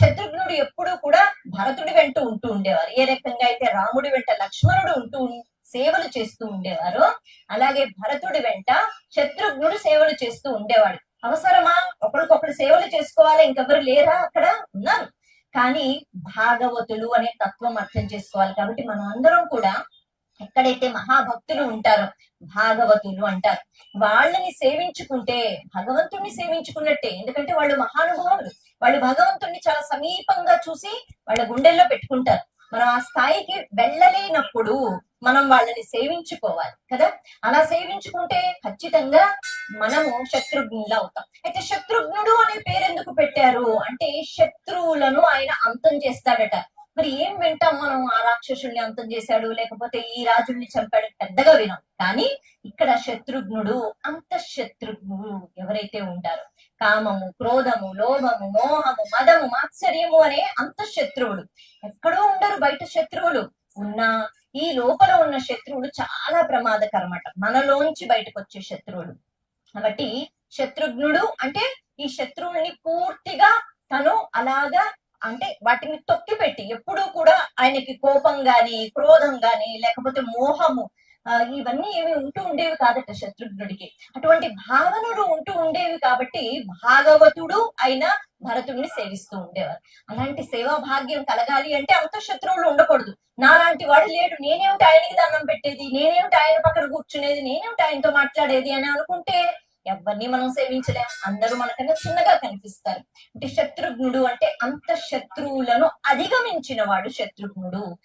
శత్రుఘ్నుడు ఎప్పుడూ కూడా భరతుడి వెంట ఉంటూ ఉండేవారు. ఏ రకంగా అయితే రాముడి వెంట లక్ష్మణుడు ఉంటూ సేవలు చేస్తూ ఉండేవారు అలాగే భరతుడి వెంట శత్రుఘ్నుడు సేవలు చేస్తూ ఉండేవాడు. అవసరమా? ఒకరికొకరు సేవలు చేసుకోవాలి. ఇంకెవరు లేరా అక్కడ? ఉన్నారు. కానీ భాగవతులు అనే తత్వం అర్థం చేసుకోవాలి కాబట్టి మనం అందరం కూడా ఎక్కడైతే మహాభక్తులు ఉంటారో భాగవతులు అంటారు వాళ్ళని సేవించుకుంటే భగవంతుడిని సేవించుకున్నట్టే. ఎందుకంటే వాళ్ళు మహానుభావులు. వాళ్ళు భగవంతుణ్ణి చాలా సమీపంగా చూసి వాళ్ళ గుండెల్లో పెట్టుకుంటారు. మనం ఆ స్థాయికి వెళ్ళలేనప్పుడు మనం వాళ్ళని సేవించుకోవాలి కదా? అలా సేవించుకుంటే ఖచ్చితంగా మనము శత్రుఘ్నులు అవుతాం. అయితే శత్రుఘ్నుడు అనే పేరు ఎందుకు పెట్టారు? అంటే శత్రువులను ఆయన అంతం చేస్తాడట. మరి ఏం వింటాం మనం ఆ రాక్షసుల్ని అంతం చేశాడు? లేకపోతే ఈ రాజుల్ని చంపాడు? పెద్దగా వినాం. కానీ ఇక్కడ శత్రుఘ్నుడు అంత శత్రుఘ్నుడు ఎవరైతే ఉంటారో కామము క్రోధము లోభము మోహము మదము మాత్సర్యము అనే అంత శత్రువులు ఎక్కడో ఉండరు బయట శత్రువులు. ఉన్నా ఈ లోపల ఉన్న శత్రువులు చాలా ప్రమాదకరమట. మనలోంచి బయటకు వచ్చే శత్రువులు. కాబట్టి శత్రుఘ్నుడు అంటే ఈ శత్రువుల్ని పూర్తిగా తను అలాగా అంటే వాటిని తొక్కి పెట్టి ఎప్పుడూ కూడా ఆయనకి కోపం గాని క్రోధం గాని లేకపోతే మోహము ఇవన్నీ ఏమి ఉంటూ ఉండేవి కాదట శత్రుఘ్నుడికి. అటువంటి భావనలు ఉంటూ ఉండేవి కాబట్టి భాగవతుడు అయిన భరతుడిని సేవిస్తూ ఉండేవారు. అలాంటి సేవా భాగ్యం కలగాలి అంటే అంత శత్రువులు ఉండకూడదు. నాలాంటి వాడు లేడు. నేనేమిటి ఆయనకి దండం పెట్టేది? నేనేమిటి ఆయన పక్కన కూర్చునేది? నేనేమిటి ఆయనతో మాట్లాడేది? అని అనుకుంటే ఎవరిని మనం సేవించలేం. అందరూ మనకన్నా చిన్నగా కనిపిస్తారు. అంటే శత్రుఘ్నుడు అంటే అంత శత్రువులను అధిగమించిన వాడు శత్రుఘ్నుడు.